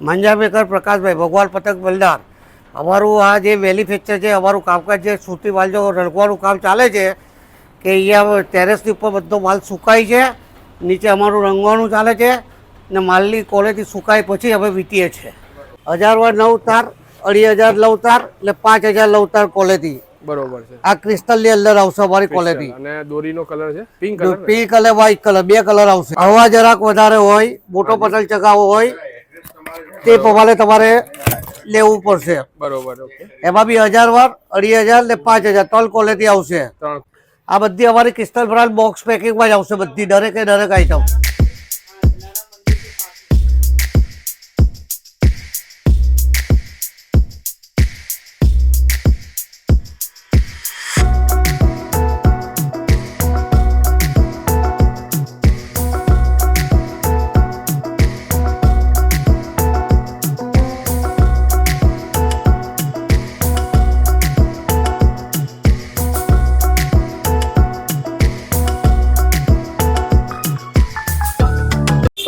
માંજાબેકર પ્રકાશભાઈ ભગવાન પતંગ બલદાર. અમારું આ જે મેન્યુફેક્ચર છે અમારું કામકાજ જે સુરતી માલ જો રંગવાનું કામ ચાલે છે કે અહીંયા ટેરેસની ઉપર બધો માલ સુકાય છે નીચે અમારું રંગવાનું ચાલે છે ને માલની ક્વોલિટી સુકાય પછી અમે વીતીએ છીએ. હજાર નવ તાર અઢી હજાર નવ તાર એટલે પાંચ હજાર નવ તાર ક્વોલિટી બરોબર છે. આ ક્રિસ્ટલની અંદર આવશે અમારી ક્વોલિટી અને દોરીનો કલર છે? પિંક કલર પિંક અને વ્હાઈટ કલર બે કલર આવશે. હવા જરાક વધારે હોય મોટો પટલ ચગાવો હોય તે પ્રમાણે તમારે લેવું પડશે. બરોબર એમાં બી હજાર વાર અઢી હજાર ને પાંચ હજાર ત્રણ ક્વોલિટી આવશે. આ બધી અમારી ક્રિસ્ટલ બ્રાન્ડ બોક્સ પેકિંગમાં જ આવશે બધી દરેકે દરેક આઈટમ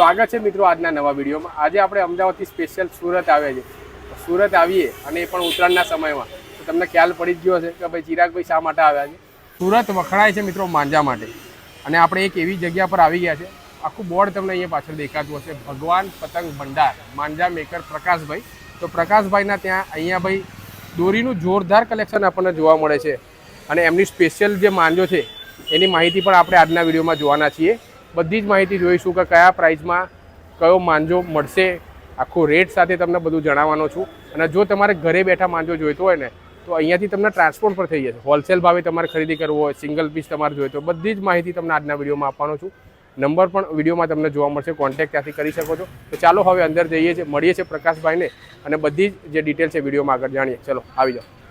સ્વાગત છે મિત્રો આજના નવા વિડીયોમાં. આજે આપણે અમદાવાદથી સ્પેશિયલ સુરત આવ્યા છે સુરત આવીએ અને એ પણ ઉત્તરાયણના સમયમાં. તો તમને ખ્યાલ પડી જ ગયો હશે કે ભાઈ ચિરાગભાઈ શા માટે આવ્યા છે? સુરત વખણાય છે મિત્રો માંજા માટે. અને આપણે એક એવી જગ્યા પર આવી ગયા છે. આખું બોર્ડ તમને અહીંયા પાછળ દેખાતું હશે. ભગવાન પતંગ ભંડાર. માંજા મેકર પ્રકાશભાઈ. તો પ્રકાશભાઈના ત્યાં અહીંયા ભાઈ દોરીનું જોરદાર કલેક્શન આપણને જોવા મળે છે. અને એમની સ્પેશિયલ જે માંજો છે, એની માહિતી પણ આપણે આજના વિડીયોમાં જોવાના છીએ. બધી જ માહિતી જોઈશું કે કયા પ્રાઇસમાં કયો માંજો મળશે. આખું રેટ સાથે તમને બધું જણાવવાનો છું. અને જો તમારે ઘરે બેઠા માંજો જોઈતો હોય ને, તો અહીંયાથી તમને ટ્રાન્સપોર્ટ પર થઈ જશે. હોલસેલ ભાવે તમારે ખરીદી કરવું હોય, સિંગલ પીસ તમારે જોઈતો બધી જ માહિતી તમને આજના વિડીયોમાં આપવાનો છું. નંબર પણ વિડીયોમાં તમને જોવા મળશે. કોન્ટેક્ટ ત્યાંથી કરી શકો છો. તો ચાલો હવે અંદર જઈએ છીએ, મળીએ છીએ પ્રકાશભાઈને અને બધી જ જે ડિટેલ છે વિડીયોમાં આગળ જાણીએ. ચલો, આવી જાઓ.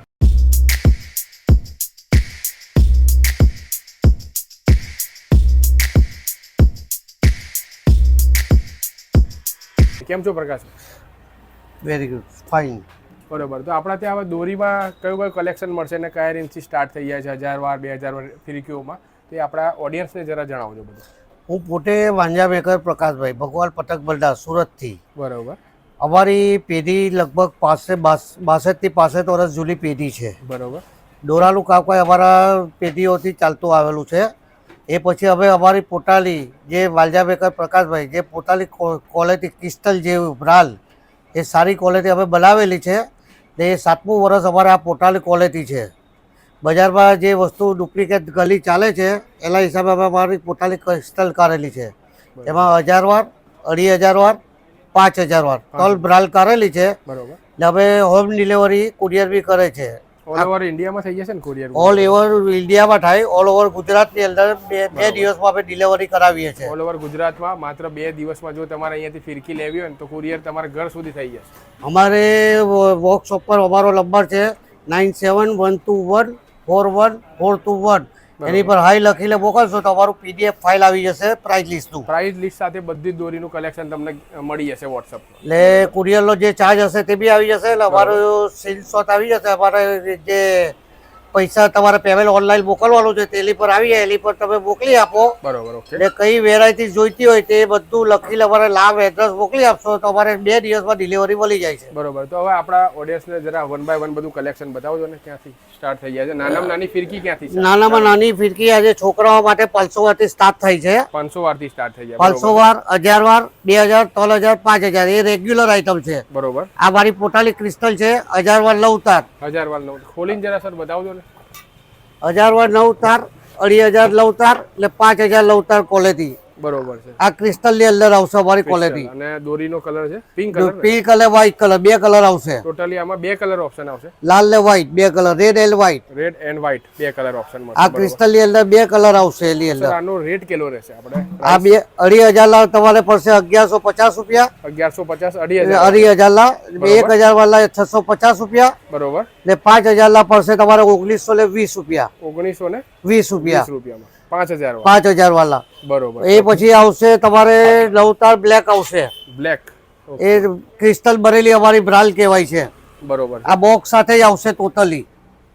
કેમ છો પ્રકાશ? વેરી ગુડ ફાઇન બરોબર. તો આપણા ત્યાં હવે દોરીમાં કયું કયું કલેક્શન મળશે અને કયા રેન્જથી સ્ટાર્ટ થઈ જાય છે? હજાર વાર બે હજાર વાર ફિરકીઓમાં તે આપણા ઓડિયન્સને જરા જણાવજો બધું. હું પોતે માંજાબેકર પ્રકાશભાઈ ભગવાન પતક બલદાર સુરતથી. બરોબર. અમારી પેઢી લગભગ પાસે બાસઠથી પાસઠ વર્ષ જૂની પેઢી છે. બરોબર. દોરાનું કામકાજ અમારા પેઢીઓથી ચાલતું આવેલું છે. એ પછી હવે અમારી પોતાની જે વાલજાબેકર પ્રકાશભાઈ જે પોતાની ક્વોલિટી ક્રિસ્ટલ જે બ્રાલ એ સારી ક્વોલિટી અમે બનાવેલી છે ને એ સાતમું વર્ષ અમારે આ પોતાની ક્વોલિટી છે. બજારમાં જે વસ્તુ ડુપ્લિકેટ ગલી ચાલે છે એના હિસાબે અમે અમારી પોતાની ક્રિસ્ટલ કાઢેલી છે. એમાં હજાર વાર અઢી હજાર વાર પાંચ હજાર વાર ટોલ બ્રાલ કરેલી છે. બરોબર. ને અમે હોમ ડિલિવરી કુરિયર બી કરે છે. ઓલ ઓવર ઇન્ડિયામાં થઈ જશે ને કુરિયર ઓલ ઓવર ઇન્ડિયામાં થાય ઓલ ઓવર ગુજરાતની અંદર બે બે દિવસમાં આપણે ડિલિવરી કરાવીએ છીએ. ઓલ ઓવર ગુજરાતમાં માત્ર બે દિવસમાં જો તમારે અહીંયાથી ફિરકી લેવી હોય ને તો કુરિયર તમારા ઘર સુધી થઈ જશે. અમારે વર્કશોપ પર અમારો નંબર છે nine seven one two one four one four two one એની પર હાઈ લખીને મોકલશો તો અમારું પીડીએફ ફાઇલ આવી જશે પ્રાઇસ લિસ્ટનું પ્રાઇસ લિસ્ટ સાથે બધી દોરીનું કલેક્શન તમને મળી જશે વોટ્સઅપ એટલે કુરિયરનો જે ચાર્જ હશે તે બી આવી જશે એટલે અમારું સ્ક્રીનશોટ આવી જશે અમારે જે પૈસા તમારે પેમેન્ટ ઓનલાઈન મોકલવાનું છે તેલી પર આવી જાય એની પર તમે મોકલી આપો. બરોબર એટલે કઈ વેરાયટી જોઈતી હોય તે બધું લખી અમારે લાભ એડ્રેસ મોકલી આપશો તો અમારે બે દિવસમાં ડિલિવરી મળી જાય છે. બરોબર તો હવે આપણા ઓડિયન્સને જરા વન બાય વન બધું કલેક્શન બતાવજો ને ક્યાંથી સ્ટાર્ટ થઈ જાય છે? નાનામાં નાની ફિરકી ક્યાંથી નાનામાં નાની ફિરકી આજે છોકરાઓ માટે પાંચસો વારથી સ્ટાર્ટ થાય છે. પાંચસો વારથી સ્ટાર્ટ થઈ ગયા પાંચસો વાર હજાર વાર બે હજાર ત્રણ હજાર પાંચ હજાર એ રેગ્યુલર આઈટમ છે. બરોબર. આ મારી પોતાની ક્રિસ્ટલ છે હજાર વાર નવ તાર હજાર વાર નવ ખોલીને જરા સર બતાવજો ને. હજાર નવ તાર અઢી હજાર નવ તાર એટલે પાંચ હજાર નવ તાર ક્વોલિટી બરોબર છે. આ ક્રિસ્ટલની અંદર આવશે અમારી ક્વોલિટી અને દોરીનો કલર છે? પિંક કલર પિંક અને વ્હાઈટ કલર બે કલર આવશે. ટોટલી આમાં બે કલર ઓપ્શન આવશે. લાલ ને વ્હાઈટ બે colour red and white red and white બે કલર ઓપ્શન આ ક્રિસ્ટલની અંદર બે કલર આવશે એની અંદર. આનો રેટ કેટલો રહેશે આપણે? આ બે અઢી હજાર લાલ તમારે પડશે અગિયારસો પચાસ રૂપિયા. અગિયારસો પચાસ અઢી હજાર. અઢી હજાર લા એક હજાર વાળા છસો પચાસ રૂપિયા. બરોબર. ને પાંચ હજાર લા પડશે તમારે ઓગણીસો ને વીસ રૂપિયા. ઓગણીસો ને વીસ રૂપિયા. રૂપિયામાં. પાંચ હજાર વાળા. પાંચ હજાર વાળા બરોબર. એ પછી આવશે તમારે નવતાર બ્લેક આવશે. બ્લેક. એ ક્રિસ્ટલ બરેલી અમારી બ્રાલ કહેવાય છે. બરોબર. આ બોક્સ સાથે જ આવશે ટોટલી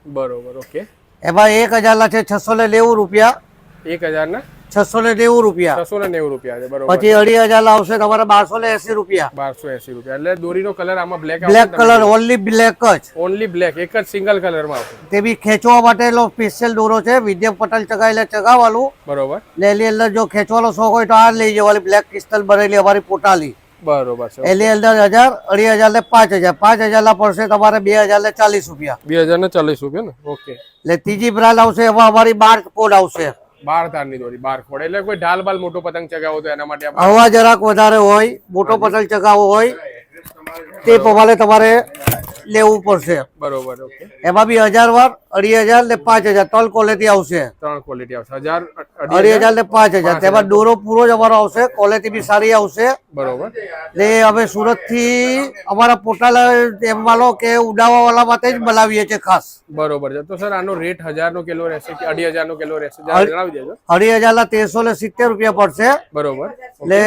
બરોબર ઓકે. એમાં એક હજારના છે છસો ને નેવું રૂપિયા. એક હજાર ને છસો ને નેવું રૂપિયા. છસો ને નેવું રૂપિયા છે બરોબર. પછી અઢી હજાર લાવશે તમારે બારસો ને એસી રૂપિયા. બારસો એસી રૂપિયા. એટલે દોરીનો કલર આમાં black black colour only black જ. ઓનલી બ્લેક એક જ સિંગલ કલરમાં આવશે. તે બી ખેંચવા માટેનો સ્પેશિયલ દોરો છે વિદ્ય પટેલ ચગાવેલે ચગાવવાનું. બરોબર. ને એની અંદર જો ખેંચવાનો શોખ હોય તો આ લઈ જવાની બ્લેક ક્રિસ્ટલ ભરેલી અમારી પોટાલી. બરોબર છે એની અંદર હજાર અઢી હજાર ને પાંચ હજાર. પાંચ હજાર ના પડશે તમારે બે હજાર ને ચાલીસ રૂપિયા. બે હજાર ને ચાલીસ રૂપિયા ને? ઓકે. એટલે ત્રીજી બ્રાન્ડ આવશે એમાં અમારી બાર કોડ આવશે. બાર તારની દોરી બાર ખોડ એટલે કોઈ ઢાલ બાલ મોટો પતંગ ચગાવો તો એના માટે હવા જરાક વધારે હોય મોટો પતંગ ચગાવવો હોય તે પ્રમાણે તમારે લેવું પડશે. બરોબર ઓકે. એમાં બી હજાર વાર અઢી હજાર ને પાંચ હજાર ત્રણ ક્વોલિટી આવશે. ત્રણ ક્વોલિટી આવશે. હજાર અઢી હજાર ને પાંચ હજાર. તેમાં દોરો પૂરો જ અમારો આવશે ક્વોલિટી બી સારી આવશે. બરોબર. ને અમે સુરતથી અમારા પોતાના એમ માનો કે ઉડાવવા વાળા માટે જ બનાવીએ છીએ ખાસ. બરોબર છે. તો સર આનો રેટ હજાર નો કિલો રહેશે કે અઢી હજાર નો કિલો રહેશે જણાવી દેજો. અઢી હજાર ના તેરસો ને સિત્તેર રૂપિયા પડશે. બરોબર. એટલે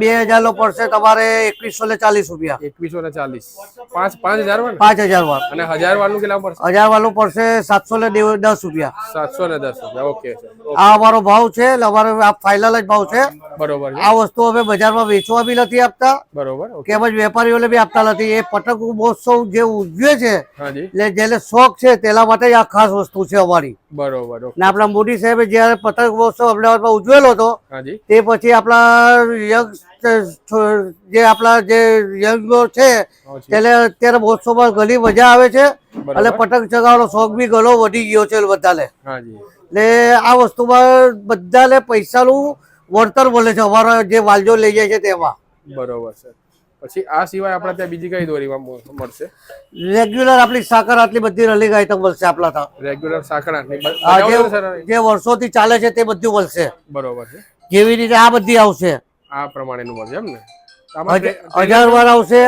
બે હજાર નો પડશે તમારે એકવીસો ને ચાલીસ રૂપિયા. એકવીસો ને ચાલીસ. પાંચ પાંચ હજાર પાંચ હજાર વાર અને હજાર વાળું કેટલા પડશે હજાર વાળું પડશે સાતસો ને દસ રૂપિયા. સાતસો ને દસ રૂપિયા ઓકે આ અમારો ભાવ છે એટલે અમારો આ ફાઇનલ જ ભાવ છે. બરોબર આ વસ્તુ અમે બજારમાં વેચવા બી નથી આપતા. બરોબર ઓકે. જ વેપારીઓને બી આપતા નથી. એ પતંગ મહોત્સવ જે ઉજવે છે એટલે જેને શોખ છે તેના માટે આ ખાસ વસ્તુ છે અમારી. બરોબર ને આપણા મોદી સાહેબે જયારે પતંગ મહોત્સવ અમદાવાદમાં ઉજવેલો હતો તે પછી આપણા યંગ જે આપણા જે યંગો છે. તેને અત્યારે મહોત્સવમાં ઘણી મજા આવે છે. અને પતંગ ચગાવવાનો શોખ બી ઘણો વધી ગયો છે બધાને. એટલે ને આ વસ્તુમાં બધાને પૈસાનું વળતર મળે છે. અમારા જે વાલજો લઈ જાય છે તેમાં. બરોબર છે. પછી આ સિવાય આપણે ત્યાં બીજી કઈ દોરીમાં મળશે? રેગ્યુલર આપણી સાકર આટલી બધી રલિંગ આઈટમ મળશે આપણા ત્યાં. રેગ્યુલર સાકર જે જે વર્ષોથી ચાલે છે તે બધું મળશે. બરોબર છે. જેવી રીતે આ બધી આવશે. આ પ્રમાણેનું મળશે એમ ને? હજાર વાર આવશે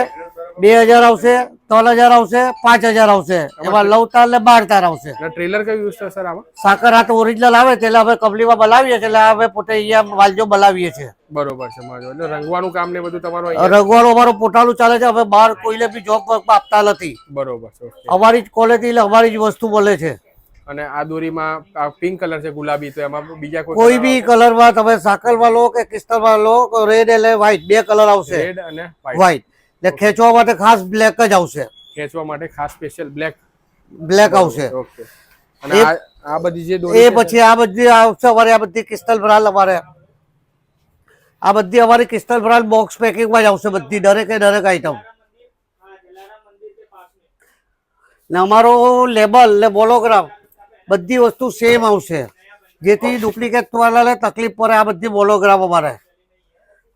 બે હજાર આવશે ત્રણ હજાર આવશે પાંચ હજાર આવશે. એમાં નવ તાર ને બાર તાર આવશે ટ્રેલર કયું યુઝ થશે સર આમાં? સાકર હાથ ઓરિજિનલ આવે એટલે અમે કંપનીમાં બનાવીએ છીએ એટલે અમે પોતે અહીંયા વાલજો બનાવીએ છીએ. બરોબર છે મારો એટલે રંગવાનું કામ ને બધું તમારું રંગવાનું અમારું પોતાનું ચાલે છે અમે બહાર કોઈને બી જોબ આપતા નથી. બરોબર છે અમારી જ ક્વોલિટી એટલે અમારી જ વસ્તુ મળે છે. અને આ દોરીમાં આ પિંક કલર છે ગુલાબી તો એમાં બીજા કોઈ કોઈ બી કલરમાં તમે સાકરમાં લો કે ક્રિસ્ટલમાં લો રેડ એટલે વ્હાઈટ બે કલર આવશે. રેડ અને. વ્હાઈટ એટલે ખેંચવા માટે ખાસ બ્લેક જ આવશે. ખેંચવા માટે ખાસ સ્પેશિયલ બ્લેક બ્લેક આવશે. ઓકે અને આ બધી જે દોરી એ પછી આ બધી આવશે અમારે આ બધી ક્રિસ્ટલ બ્રાલ અમારે. આ બધી અમારી ક્રિસ્ટલ બ્રાલ બોક્સ પેકિંગમાં જ આવશે બધી દરેકે દરેક આઈટમ ને અમારો લેબલ ને બોલોગ્રામ બધી વસ્તુ સેમ આવશે. જેથી ડુપ્લિકેટ વાળાને તકલીફ પડે આ બધી મોનોગ્રામ અમારે.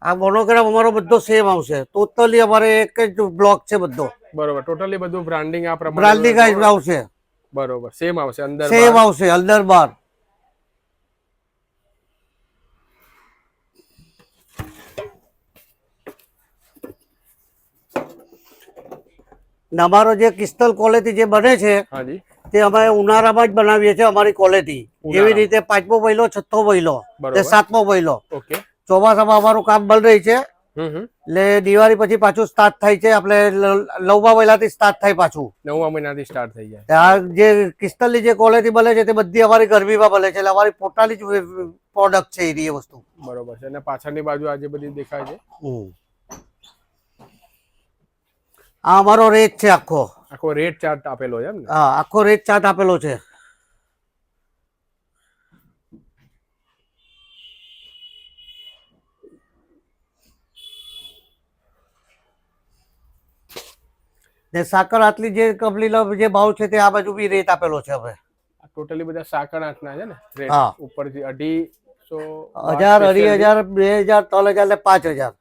આ મોનોગ્રામ અમારો બધો સેમ આવશે. ટોટલી અમારે એક જ બ્લોક છે બધો. બરોબર. ટોટલી બધું બ્રાન્ડિંગ આ પ્રમાણે બ્રાન્ડિંગ આવશે. બરોબર. સેમ આવશે અંદર સેમ આવશે અંદર બાર. અમારો જે ક્રિસ્ટલ ક્વોલિટી જે બને છે હાજી તે અમે ઉનાળામાં જ બનાવીએ છીએ અમારી ક્વોલિટી જેવી રીતે પાંચમો મહિલો છઠ્ઠો મહિલો તે સાતમો મહિલો ચોમાસામાં અમારું કામ બંધ રહી છે. એટલે દિવાળી પછી પાછું સ્ટાર્ટ થાય છે. આપણે નવમા મહિનાથી સ્ટાર્ટ થાય પાછું. નવમા મહિનાથી સ્ટાર્ટ થઈ જાય. આ જે ક્રિસ્ટલની જે ક્વોલિટી બને છે તે બધી અમારી ગરમીમાં બને છે. એટલે અમારી પોતાની જ પ્રોડક્ટ છે એ વસ્તુ. બરોબર છે. અને પાછળની બાજુ આજે બધી દેખાય છે. આ અમારો રેટ છે આખો. આખો રેટ ચાર્ટ આપેલો છે એમ ને? હા આખો રેટ ચાર્ટ આપેલો છે. ને સાકર આટલી જે કંપનીનો જે ભાવ છે તે આ બાજુ બી રેટ આપેલો છે હવે. ટોટલી બધા સાકર આઠના છે ને? રેટ હા. ઉપરથી અઢીસો હજાર અઢી હજાર બે હજાર ત્રણ હજાર ને પાંચ હજાર.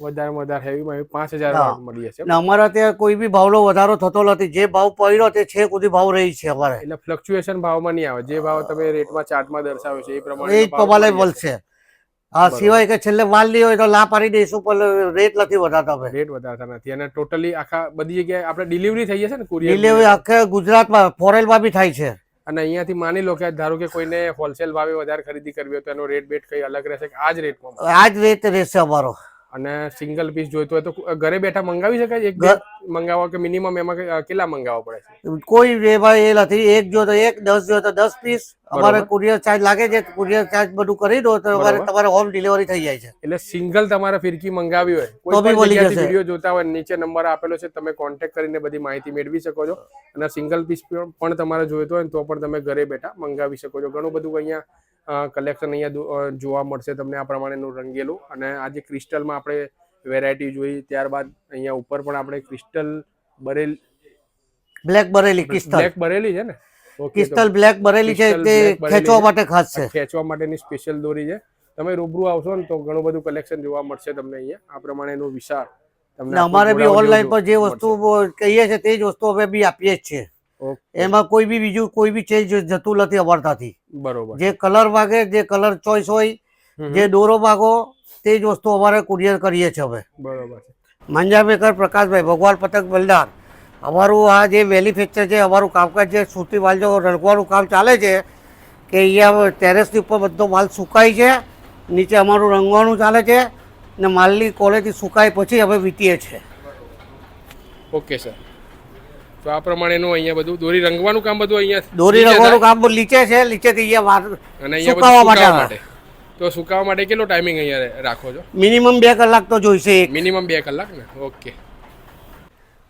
વધારે વધારે હેવીમાં પાંચ હજાર મળી જશે અમારા ત્યાં કોઈ બી ભાવનો વધારો થતો નથી. જે ભાવ પડ્યો તે છે સુધી ભાવ રહી છે અમારે. એટલે ફ્લક્ચ્યુએશન ભાવમાં નહીં આવે. જે ભાવ તમે રેટમાં ચાર્ટમાં દર્શાવ્યો છે એ એ પ્રમાણે એ પ્રમાણે મળશે. હા સિવાય કે છેલ્લે માલ નહીં હોય તો ના પાડી દઈશું પણ રેટ નથી વધારતા અમે. રેટ વધારતા નથી. અને ટોટલી આખા બધી જગ્યાએ આપણે ડિલિવરી થઈ જશે ને કુરિયર ડિલિવરી આખા ગુજરાતમાં ફોરેનમાં બી થાય છે. અને અહીંયાથી માની લો કે ધારો કે કોઈને હોલસેલ ભાવે વધારે ખરીદી કરવી હોય તો એનો રેટ બેટ કઈ અલગ રહેશે કે આ જ રેટમાં આ જ રેટ રહેશે અમારો. અને સિંગલ પીસ જોઈતો હોય તો ઘરે બેઠા મંગાવી શકાય? એક મંગાવવા મંગાવો કે મિનિમમ એમાં કેટલા મંગાવવા પડે છે? કોઈ એમાં એ નથી. એક જો તો એક દસ જો તો દસ પીસ અમારે કુરિયર ચાર્જ લાગે છે. કુરિયર ચાર્જ બધું કરી દો તો અમારે તમારે હોમ ડિલિવરી થઈ જાય છે. એટલે સિંગલ તમારે ફિરકી મંગાવી હોય. કોઈ બી. વીડિયો જોતા હોય નીચે નંબર આપેલો છે તમે કોન્ટેક્ટ કરીને બધી માહિતી મેળવી શકો છો. અને સિંગલ પીસ પણ તમારે જોઈતો હોય તો પણ તમે ઘરે બેઠા મંગાવી શકો છો. ઘણું બધું અહીંયા કલેક્શન અહીંયા જોવા મળશે તમને આ પ્રમાણેનું રંગેલું. અને આજે ક્રિસ્ટલમાં આપણે વેરાયટી જોઈ ત્યારબાદ અહીંયા ઉપર પણ આપણે ક્રિસ્ટલ બરેલ બ્લેક બરેલી ક્રિસ્ટલ બ્લેક બરેલી છે ને? ક્રિસ્ટલ બ્લેક બરેલી છે તે ખેંચવા માટે ખાસ છે. ખેંચવા માટેની સ્પેશિયલ દોરી છે. તમે રૂબરૂ આવશો ને તો ઘણું બધું કલેક્શન જોવા મળશે તમને અહીંયા. આ પ્રમાણેનું વિશાળ તમને અમારે બી ઓનલાઈન પર જે વસ્તુ કહીએ છીએ તે જ વસ્તુ અમે બી આપીએ જ છીએ. એમાં કોઈ બી બીજું કોઈ બી ચેન્જ જતું નથી અમારતાથી બરોબર. જે કલર માગે જે કલર ચોઈસ હોય જે દોરો માગો તે જ વસ્તુ અમારે કુરિયર કરીએ છીએ અમે બરોબર મંજા મેકર પ્રકાશભાઈ ભગવાન પતંગ બલદાર. અમારું આ જે મેન્યુફેક્ચર છે અમારું કામકાજ જે સુરતી માલ જો રંગવાનું કામ ચાલે છે કે અહીંયા ટેરેસની ઉપર બધો માલ સુકાય છે નીચે અમારું રંગવાનું ચાલે છે ને માલની ક્વોલિટી સુકાય પછી અમે વીતીએ છીએ. ઓકે સર તો આ પ્રમાણેનું અહીંયા બધું દોરી રંગવાનું કામ બધું અહીંયા દોરી રંગવાનું કામ નીચે છે નીચેથી અહીંયા વાર અને અહીંયા માટે સુકાવા માટે. તો સુકાવા માટે કેટલો ટાઈમિંગ અહીંયા રાખો છો? મિનિમમ બે કલાક તો જોઈશે મિનિમમ બે કલાક ને? ઓકે.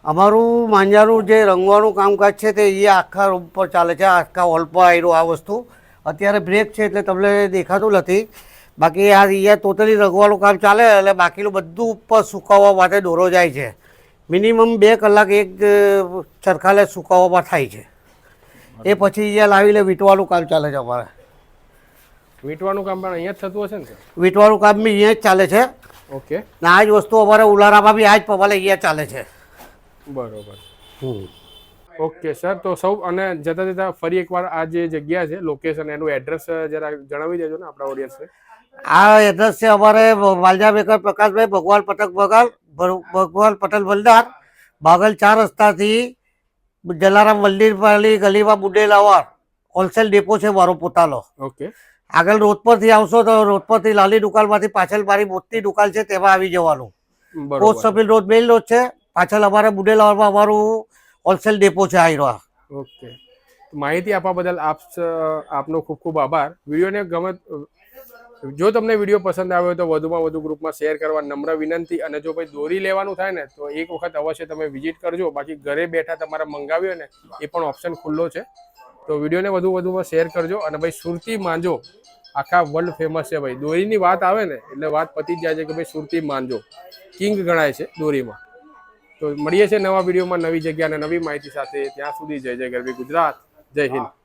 અમારું માંજાનું જે રંગવાનું કામકાજ છે તે અહીંયા આખા રૂમ પર ચાલે છે આખા હોલ પર આવ્યું આ વસ્તુ. અત્યારે બ્રેક છે એટલે તમને દેખાતું નથી. બાકી આ અહીંયા ટોટલી રંગવાનું કામ ચાલે એટલે બાકીનું બધું ઉપર સુકાવવા માટે દોરો જાય છે. મિનિમમ બે કલાક એક ચરખાલે સુકાવવામાં થાય છે. એ પછી અહીંયા લાવીને વીંટવાનું કામ ચાલે છે અમારે. વીંટવાનું કામ પણ અહીંયા જ થતું હશે ને વીંટવાનું કામ બી અહીંયા જ ચાલે છે. ઓકે. ને આ જ વસ્તુ અમારે ઉલારામાં બી આ જ પવાલે અહીંયા ચાલે છે. બરોબર. ઓકે સર તો સૌ અને જતા જતા ફરી એકવાર આ જે જગ્યા છે લોકેશન એનું એડ્રેસ જરા જણાવી દેજો ને આપણા ઓડિયન્સને આ એડ્રેસ છે અમારે વાલજા બેકર પ્રકાશભાઈ ભગવાન પટક બગાલ ભગવાન પટેલ બલદાર બાગલ ચાર રસ્તાથી જલારામ મંદિર વાળી ગલીમાં બુડેલાવાર હોલસેલ ડેપો છે મારો પોતાનો. ઓકે. આગળ રોડ પરથી આવશો તો રોડ પરથી લાલી દુકાનમાંથી પાછળ મારી મોટી દુકાન છે તેમાં આવી જવાનું. પોસ્ટ સબિલ રોડ મેઇન રોડ છે પાછળ અમારે બુડેલાવારમાં અમારું હોલસેલ ડેપો છે આયરો. આ ઓકે માહિતી આપવા બદલ આપ આપનો ખૂબ ખૂબ આભાર. વિડીયોને ગમે જો તમને વીડિયો પસંદ આવ્યો તો વધુમાં વધુ ગ્રુપમાં શેર કરવા નમ્ર વિનંતી અને જો ભાઈ દોરી લેવાનું થાય ને, તો એક વખત અવશ્ય તમે વિઝિટ કરજો. બાકી ઘરે બેઠા તમારે મંગાવ્યો ને, એ પણ ઓપ્શન ખુલ્લો છે. તો વિડીયોને વધુ વધુમાં શેર કરજો અને ભાઈ સુરતી માંજો. આખા વર્લ્ડ ફેમસ છે ભાઈ. દોરીની વાત આવે ને, એટલે વાત પતી જ જાય છે કે ભાઈ સુરતી માંજો. કિંગ ગણાય છે દોરીમાં. તો મળીએ છીએ નવા વિડીયોમાં નવી જગ્યા અને નવી માહિતી સાથે. ત્યાં સુધી જય જય ગરબી ગુજરાત. જય હિન્દ.